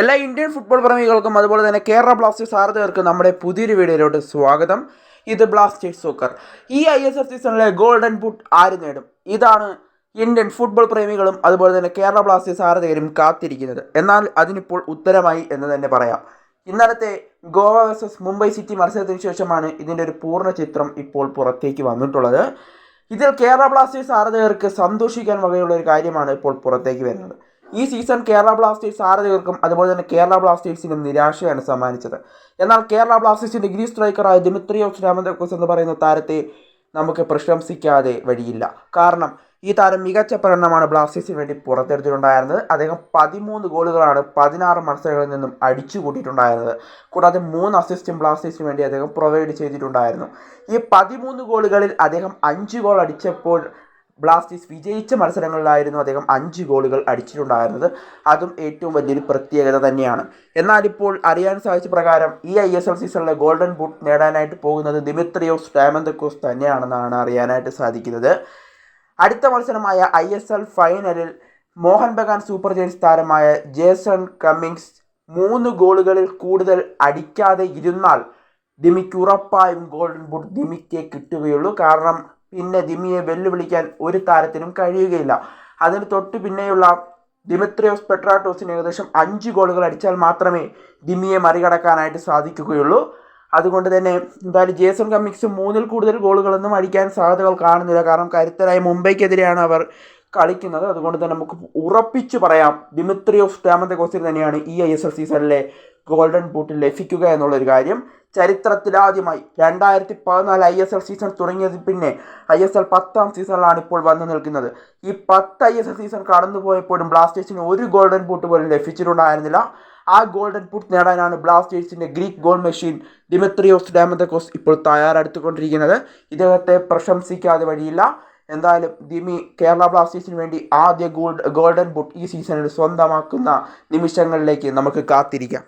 എല്ലാ Indian football പ്രേമികൾക്കും അതുപോലെ തന്നെ കേരള ബ്ലാസ്റ്റേഴ്സ് ആരാധകർക്കും നമ്മുടെ പുതിയൊരു വീഡിയോയിലോട്ട് സ്വാഗതം. ഇത് ബ്ലാസ്റ്റേഴ്സ് സൂക്കർ ഈ ഐ എസ് എഫ് സീസണിലെ ഗോൾഡൻ ബുട്ട് ആര് നേടും? ഇതാണ് ഇന്ത്യൻ ഫുട്ബോൾ പ്രേമികളും അതുപോലെ തന്നെ കേരള ബ്ലാസ്റ്റേഴ്സ് ആരാധകരും കാത്തിരിക്കുന്നത്. എന്നാൽ അതിനിപ്പോൾ ഉത്തരമായി എന്ന് തന്നെ പറയാം. ഇന്നലത്തെ ഗോവ വേഴ്സസ് മുംബൈ സിറ്റി മത്സരത്തിന് ശേഷമാണ് ഇതിന്റെ ഒരു പൂർണ ചിത്രം ഇപ്പോൾ പുറത്തേക്ക് വന്നിട്ടുള്ളത്. ഇതിൽ കേരള ബ്ലാസ്റ്റേഴ്സ് ആരാധകർക്ക് സന്തോഷിക്കാൻ വകയുള്ള ഒരു കാര്യമാണ് ഇപ്പോൾ പുറത്തേക്ക് വരുന്നത്. ഈ സീസൺ കേരള ബ്ലാസ്റ്റേഴ്സ് ആരാധകർക്കും അതുപോലെ തന്നെ കേരള ബ്ലാസ്റ്റേഴ്സിനും നിരാശയാണ് സമ്മാനിച്ചത്. എന്നാൽ കേരള ബ്ലാസ്റ്റേഴ്സിന്റെ ഗ്രീസ് സ്ട്രൈക്കറായ ദിമിത്രിയോസ് രാമദക്കോസ് എന്ന് പറയുന്ന താരത്തെ നമുക്ക് പ്രശംസിക്കാതെ വഴിയില്ല. കാരണം ഈ താരം മികച്ച പ്രകടനമാണ് ബ്ലാസ്റ്റേഴ്സിന് വേണ്ടി പുറത്തെടുത്തിട്ടുണ്ടായിരുന്നത്. അദ്ദേഹം പതിമൂന്ന് ഗോളുകളാണ് പതിനാറ് മത്സരങ്ങളിൽ നിന്നും അടിച്ചു കൂട്ടിയിട്ടുണ്ടായിരുന്നത് കൂടാതെ മൂന്ന് അസിസ്റ്റും ബ്ലാസ്റ്റേഴ്സിന് വേണ്ടി അദ്ദേഹം പ്രൊവൈഡ് ചെയ്തിട്ടുണ്ടായിരുന്നു. ഈ പതിമൂന്ന് ഗോളുകളിൽ അദ്ദേഹം അഞ്ച് ഗോൾ അടിച്ചപ്പോൾ ബ്ലാസ്റ്റേഴ്സ് വിജയിച്ച മത്സരങ്ങളിലായിരുന്നു അദ്ദേഹം അഞ്ച് ഗോളുകൾ അടിച്ചിട്ടുണ്ടായിരുന്നത്. അതും ഏറ്റവും വലിയൊരു പ്രത്യേകത തന്നെയാണ്. എന്നാൽ ഇപ്പോൾ അറിയാൻ സാധിച്ച പ്രകാരം ഈ ഐ എസ് എൽ സീസണിലെ ഗോൾഡൻ ബൂട്ട് നേടാനായിട്ട് പോകുന്നത് ദിമിത്രിയോസ് ഡാമന്തക്കോസ് തന്നെയാണെന്നാണ് അറിയാനായിട്ട് സാധിക്കുന്നത്. അടുത്ത മത്സരമായ ഐ എസ് എൽ ഫൈനലിൽ മോഹൻ ബഗാൻ സൂപ്പർ ജയൻസ് താരമായ ജേസൺ കമ്മിങ്സ് മൂന്ന് ഗോളുകളിൽ കൂടുതൽ അടിക്കാതെ ഇരുന്നാൽ ദിമിക്ക് ഉറപ്പായും ഗോൾഡൻ ബൂട്ട് ദിമിക്കേ കിട്ടുകയുള്ളൂ. കാരണം പിന്നെ ദിമിയെ വെല്ലുവിളിക്കാൻ ഒരു താരത്തിനും കഴിയുകയില്ല. അതിന് തൊട്ട് പിന്നെയുള്ള ദിമിത്രിയോസ് പെട്രാട്ടോസിന് ഏകദേശം അഞ്ച് ഗോളുകൾ അടിച്ചാൽ മാത്രമേ ദിമിയെ മറികടക്കാനായിട്ട് സാധിക്കുകയുള്ളൂ. അതുകൊണ്ട് തന്നെ എന്തായാലും ജേസൺ കമ്മിക്സ് മൂന്നിൽ കൂടുതൽ ഗോളുകളൊന്നും അടിക്കാൻ സാധ്യതകൾ കാണുന്നില്ല. കാരണം കരുത്തരായ മുംബൈക്കെതിരെയാണ് അവർ കളിക്കുന്നത്. അതുകൊണ്ട് തന്നെ നമുക്ക് ഉറപ്പിച്ച് പറയാം ദിമിത്രിയോസ് ഡാമന്തകോസിൽ തന്നെയാണ് ഈ ഐ എസ് എൽ സീസണിലെ ഗോൾഡൻ ബൂട്ടിൽ ലഭിക്കുക എന്നുള്ളൊരു കാര്യം. ചരിത്രത്തിലാദ്യമായി രണ്ടായിരത്തി പതിനാല് ഐ എസ് എൽ സീസൺ തുടങ്ങിയത് പിന്നെ ഐ എസ് എൽ പത്താം സീസണിലാണ് ഇപ്പോൾ വന്നു നിൽക്കുന്നത്. ഈ പത്ത് ഐ എസ് എൽ സീസൺ കടന്നുപോയപ്പോഴും ബ്ലാസ്റ്റേഴ്സിന് ഒരു ഗോൾഡൻ ബൂട്ട് പോലും ലഭിച്ചിട്ടുണ്ടായിരുന്നില്ല. ആ ഗോൾഡൻ ബൂട്ട് നേടാനാണ് ബ്ലാസ്റ്റേഴ്സിന്റെ Greek goal machine Dimitrios Diamantakos ഇപ്പോൾ തയ്യാറെടുത്തുകൊണ്ടിരിക്കുന്നത്. ഇദ്ദേഹത്തെ പ്രശംസിക്കാതെ വഴിയില്ല. എന്തായാലും ദിമി കേരള ബ്ലാസ്റ്റേഴ്സിന് വേണ്ടി ആദ്യ ഗോൾഡ് ഗോൾഡൻ ബുട്ട് ഈ സീസണിൽ സ്വന്തമാക്കുന്ന നിമിഷങ്ങളിലേക്ക് നമുക്ക് കാത്തിരിക്കാം.